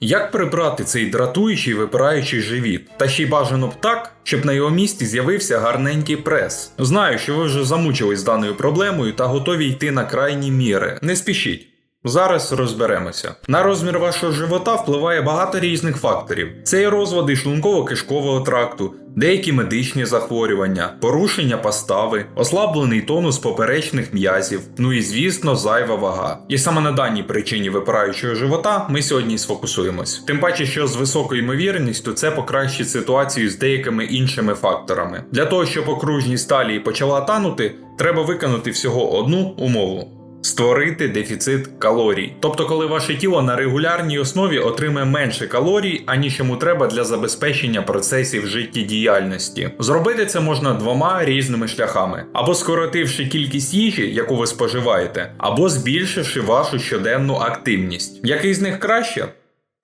Як прибрати цей дратуючий випираючий живіт? Та ще й бажано б так, щоб на його місці з'явився гарненький прес. Знаю, що ви вже замучились з даною проблемою та готові йти на крайні міри. Не спішіть. Зараз розберемося. На розмір вашого живота впливає багато різних факторів: це і розвади шлунково-кишкового тракту, деякі медичні захворювання, порушення постави, ослаблений тонус поперечних м'язів, ну і звісно, зайва вага. І саме на даній причині випираючого живота ми сьогодні сфокусуємось. Тим паче, що з високою ймовірністю це покращить ситуацію з деякими іншими факторами. Для того, щоб окружність талії почала танути, треба виконати всього одну умову. Створити дефіцит калорій. Тобто, коли ваше тіло на регулярній основі отримає менше калорій, аніж йому треба для забезпечення процесів життєдіяльності. Зробити це можна двома різними шляхами: або скоротивши кількість їжі, яку ви споживаєте, або збільшивши вашу щоденну активність. Який з них краще?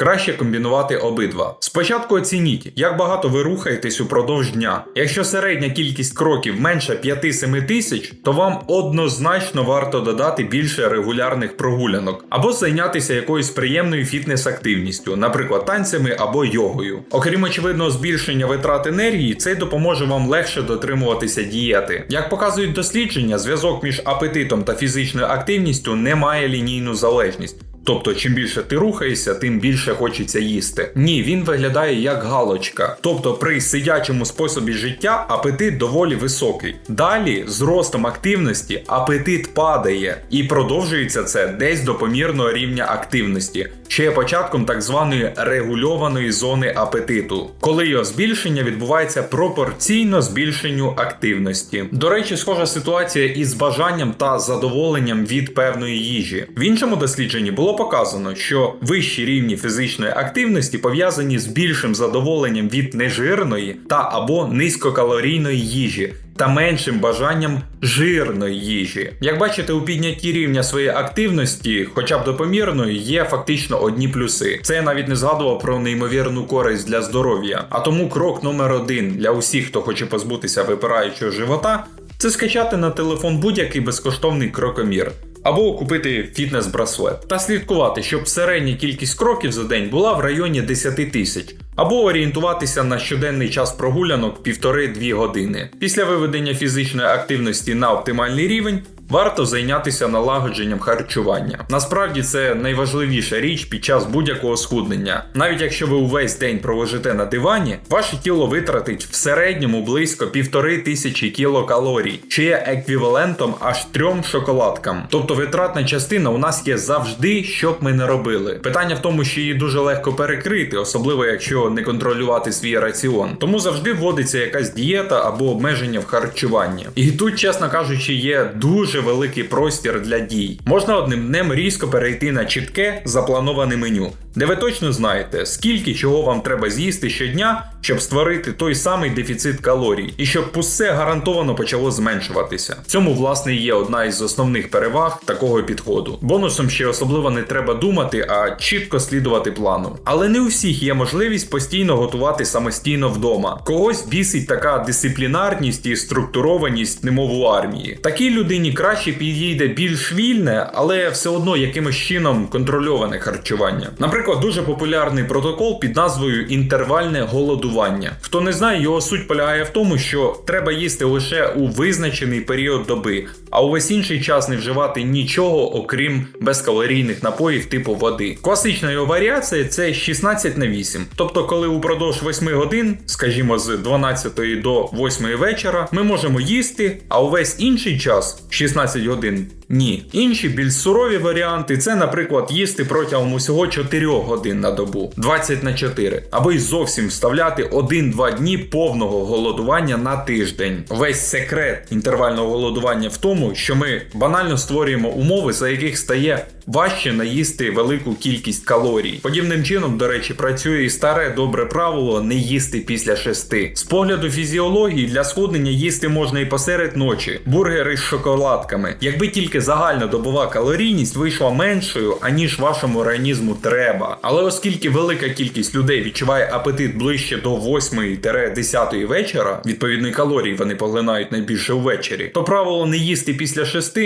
Краще комбінувати обидва. Спочатку оцініть, як багато ви рухаєтесь упродовж дня. Якщо середня кількість кроків менше 5-7 тисяч, то вам однозначно варто додати більше регулярних прогулянок або зайнятися якоюсь приємною фітнес-активністю, наприклад, танцями або йогою. Окрім очевидного збільшення витрат енергії, це допоможе вам легше дотримуватися дієти. Як показують дослідження, зв'язок між апетитом та фізичною активністю не має лінійну залежність. Тобто, чим більше ти рухаєшся, тим більше хочеться їсти. Ні, він виглядає як галочка. Тобто, при сидячому способі життя апетит доволі високий. Далі, з ростом активності, апетит падає, і продовжується це десь до помірного рівня активності, що є початком так званої регульованої зони апетиту, коли його збільшення відбувається пропорційно збільшенню активності. До речі, схожа ситуація із бажанням та задоволенням від певної їжі. В іншому дослідженні було показано, що вищі рівні фізичної активності пов'язані з більшим задоволенням від нежирної та або низькокалорійної їжі. Та меншим бажанням жирної їжі. Як бачите, у піднятті рівня своєї активності, хоча б допомірної, є фактично одні плюси. Це я навіть не згадував про неймовірну користь для здоров'я. А тому крок номер один для усіх, хто хоче позбутися випираючого живота, це скачати на телефон будь-який безкоштовний крокомір. Або купити фітнес-браслет та слідкувати, щоб середня кількість кроків за день була в районі 10 тисяч, або орієнтуватися на щоденний час прогулянок 1,5-2 години. Після виведення фізичної активності на оптимальний рівень варто зайнятися налагодженням харчування. Насправді це найважливіша річ під час будь-якого схуднення. Навіть якщо ви увесь день пролежите на дивані, ваше тіло витратить в середньому близько півтори тисячі кілокалорій, що є еквівалентом аж трьом шоколадкам. Тобто витратна частина у нас є завжди, що б ми не робили. Питання в тому, що її дуже легко перекрити, особливо якщо не контролювати свій раціон. Тому завжди вводиться якась дієта або обмеження в харчуванні. І тут, чесно кажучи, є дуже великий простір для дій. Можна одним днем різко перейти на чітке заплановане меню, де ви точно знаєте, скільки чого вам треба з'їсти щодня, щоб створити той самий дефіцит калорій, і щоб усе гарантовано почало зменшуватися. Цьому, власне, є одна із основних переваг такого підходу. Бонусом ще особливо не треба думати, а чітко слідувати плану. Але не у всіх є можливість постійно готувати самостійно вдома. Когось бісить така дисциплінарність і структурованість, немов у армії. Такій людині краще підійде більш вільне, але все одно якимось чином контрольоване харчування. Наприклад, дуже популярний протокол під назвою інтервальне голодування. Хто не знає, його суть полягає в тому, що треба їсти лише у визначений період доби, а увесь інший час не вживати нічого, окрім безкалорійних напоїв типу води. Класична його варіація це 16 на 8. Тобто, коли упродовж 8 годин, скажімо, з 12 до 8 вечора, ми можемо їсти, а увесь інший час 16 годин. Ні. Інші більш сурові варіанти це, наприклад, їсти протягом усього 4 годин на добу, 20 на 4, або й зовсім вставляти 1-2 дні повного голодування на тиждень. Весь секрет інтервального голодування в тому, що ми банально створюємо умови, за яких стає важче наїсти велику кількість калорій. Подібним чином, до речі, працює і старе добре правило не їсти після шести. З погляду фізіології для схуднення їсти можна і посеред ночі, бургери з шоколадками. Якби тільки загальна добова калорійність вийшла меншою, аніж вашому організму треба. Але оскільки велика кількість людей відчуває апетит ближче до 8-10 вечора, відповідно калорій вони поглинають найбільше ввечері, то правило не їсти після 6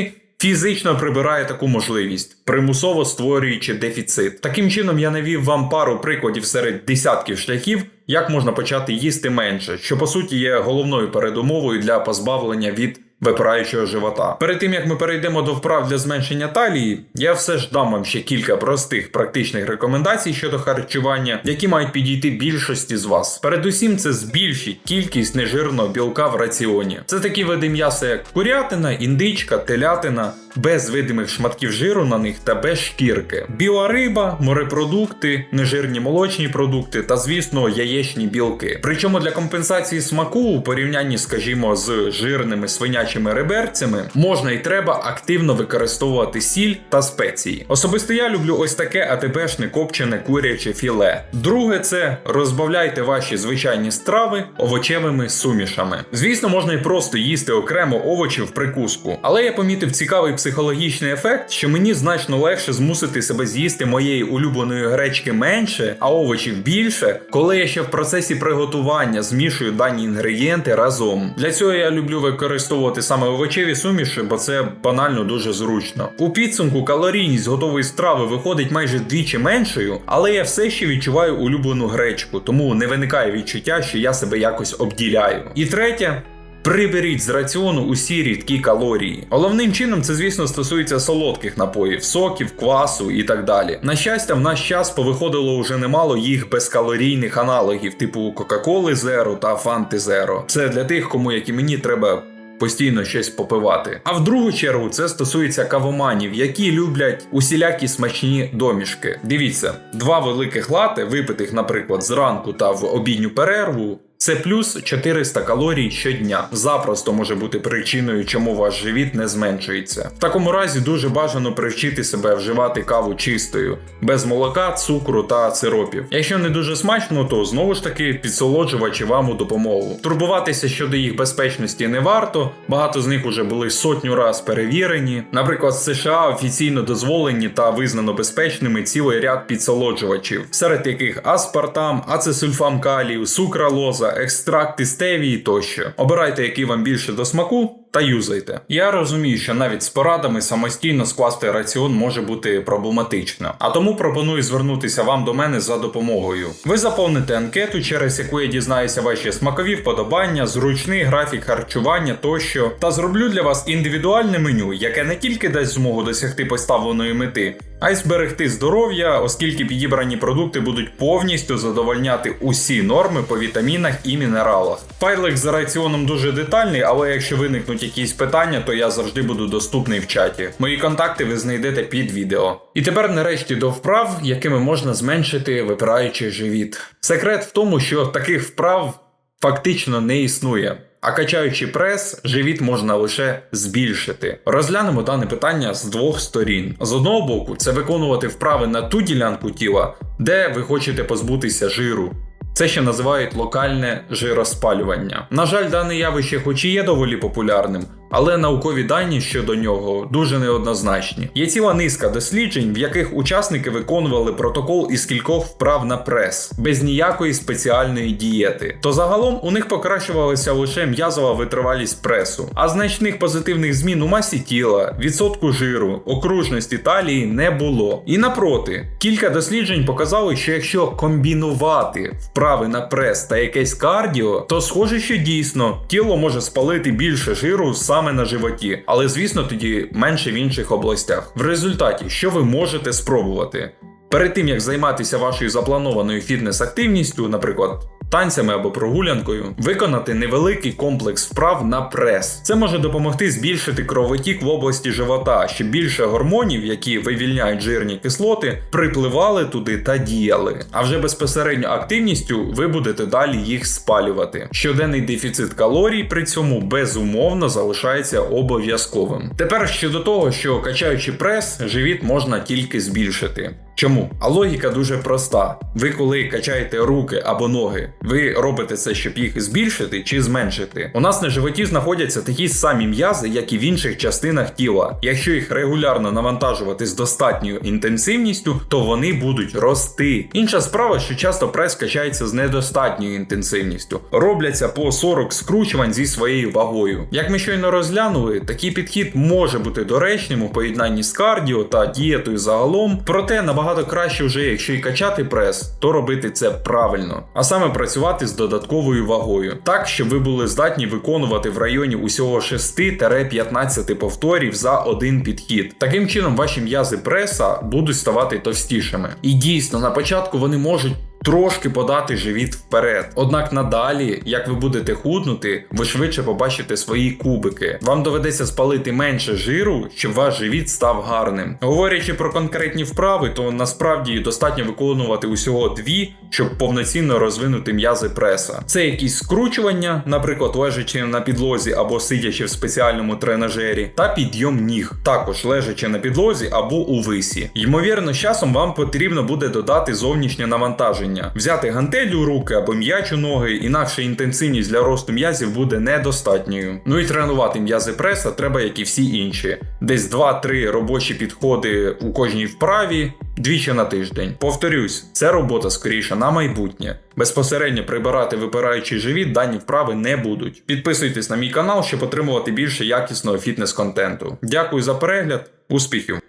фізично прибирає таку можливість, примусово створюючи дефіцит. Таким чином, я навів вам пару прикладів серед десятків шляхів, як можна почати їсти менше, що по суті є головною передумовою для позбавлення від випираючого живота. Перед тим як ми перейдемо до вправ для зменшення талії, я все ж дам вам ще кілька простих практичних рекомендацій щодо харчування, які мають підійти більшості з вас. Передусім, це збільшить кількість нежирного білка в раціоні. Це такі види м'яса, як курятина, індичка, телятина. Без видимих шматків жиру на них та без шкірки. Біла риба, морепродукти, нежирні молочні продукти та, звісно, яєчні білки. Причому для компенсації смаку у порівнянні, скажімо, з жирними свинячими реберцями можна і треба активно використовувати сіль та спеції. Особисто я люблю ось таке АТБшне копчене куряче філе. Друге, це розбавляйте ваші звичайні страви овочевими сумішами. Звісно, можна і просто їсти окремо овочі в прикуску, але я помітив цікавий психологічний ефект, що мені значно легше змусити себе з'їсти моєї улюбленої гречки менше, а овочів більше, коли я ще в процесі приготування змішую дані інгредієнти разом. Для цього я люблю використовувати саме овочеві суміші, бо це банально дуже зручно. У підсумку калорійність готової страви виходить майже вдвічі меншою, але я все ще відчуваю улюблену гречку, тому не виникає відчуття, що я себе якось обділяю. І третє. Приберіть з раціону усі рідкі калорії. Головним чином це, звісно, стосується солодких напоїв, соків, квасу і так далі. На щастя, в наш час повиходило уже немало їх безкалорійних аналогів, типу Кока-Коли Зеро та Фанти Зеро. Це для тих, кому як і мені треба. Постійно щось попивати. А в другу чергу це стосується кавоманів, які люблять усілякі смачні домішки. Дивіться, два великих лати, випитих, наприклад, зранку та в обідню перерву, це плюс 400 калорій щодня. Запросто може бути причиною, чому ваш живіт не зменшується. В такому разі дуже бажано привчити себе вживати каву чистою, без молока, цукру та сиропів. Якщо не дуже смачно, то знову ж таки підсолоджувачі вам у допомогу. Турбуватися щодо їх безпечності не варто. Багато з них вже були сотню раз перевірені. Наприклад, в США офіційно дозволені та визнано безпечними цілий ряд підсолоджувачів, серед яких аспартам, ацесульфам калію, сукралоза, екстракти стевії тощо. Обирайте, який вам більше до смаку. Та юзайте. Я розумію, що навіть з порадами самостійно скласти раціон може бути проблематично, а тому пропоную звернутися вам до мене за допомогою. Ви заповните анкету, через яку я дізнаюся ваші смакові вподобання, зручний графік харчування тощо, та зроблю для вас індивідуальне меню, яке не тільки дасть змогу досягти поставленої мети, а й зберегти здоров'я, оскільки підібрані продукти будуть повністю задовольняти усі норми по вітамінах і мінералах. Файлик за раціоном дуже детальний, але якщо виникнуть якісь питання, то я завжди буду доступний в чаті. Мої контакти ви знайдете під відео. І тепер нарешті до вправ, якими можна зменшити випираючий живіт. Секрет в тому, що таких вправ фактично не існує. А качаючи прес, живіт можна лише збільшити. Розглянемо дане питання з двох сторін. З одного боку, це виконувати вправи на ту ділянку тіла, де ви хочете позбутися жиру. Це ще називають локальне жироспалювання. На жаль, дане явище, хоч і є доволі популярним, але наукові дані щодо нього дуже неоднозначні. Є ціла низка досліджень, в яких учасники виконували протокол із кількох вправ на прес, без ніякої спеціальної дієти. То загалом у них покращувалася лише м'язова витривалість пресу, а значних позитивних змін у масі тіла, відсотку жиру, окружності талії не було. І напроти, кілька досліджень показали, що якщо комбінувати вправи на прес та якесь кардіо, то схоже, що дійсно тіло може спалити більше жиру саме на животі, але звісно тоді менше в інших областях. В результаті, що ви можете спробувати? Перед тим як займатися вашою запланованою фітнес-активністю, наприклад. Танцями або прогулянкою виконати невеликий комплекс вправ на прес. Це може допомогти збільшити кровотік в області живота, щоб більше гормонів, які вивільняють жирні кислоти, припливали туди та діяли. А вже безпосередньо активністю ви будете далі їх спалювати. Щоденний дефіцит калорій при цьому безумовно залишається обов'язковим. Тепер щодо того, що качаючи прес, живіт можна тільки збільшити. Чому? А логіка дуже проста. Ви коли качаєте руки або ноги, ви робите це, щоб їх збільшити чи зменшити. У нас на животі знаходяться такі самі м'язи, як і в інших частинах тіла. Якщо їх регулярно навантажувати з достатньою інтенсивністю, то вони будуть рости. Інша справа, що часто прес качається з недостатньою інтенсивністю. Робляться по 40 скручувань зі своєю вагою. Як ми щойно розглянули, такий підхід може бути доречним у поєднанні з кардіо та дієтою загалом, проте набагато краще вже, якщо і качати прес, то робити це правильно, а саме працювати з додатковою вагою, так щоб ви були здатні виконувати в районі усього 6-15 повторів за один підхід. Таким чином, ваші м'язи преса будуть ставати товстішими. І дійсно, на початку вони можуть. Трошки подати живіт вперед. Однак надалі, як ви будете худнути, ви швидше побачите свої кубики. Вам доведеться спалити менше жиру, щоб ваш живіт став гарним. Говорячи про конкретні вправи, то насправді достатньо виконувати усього дві, щоб повноцінно розвинути м'язи преса. Це якісь скручування, наприклад, лежачи на підлозі або сидячи в спеціальному тренажері, та підйом ніг, також лежачи на підлозі або у висі. Ймовірно, часом вам потрібно буде додати зовнішнє навантаження, взяти гантель у руки або м'яч у ноги, інакше інтенсивність для росту м'язів буде недостатньою. Ну і тренувати м'язи преса треба, як і всі інші. Десь 2-3 робочі підходи у кожній вправі. Двічі на тиждень. Повторюсь, це робота скоріше на майбутнє. Безпосередньо прибирати випираючий живіт дані вправи не будуть. Підписуйтесь на мій канал, щоб отримувати більше якісного фітнес-контенту. Дякую за перегляд, успіхів!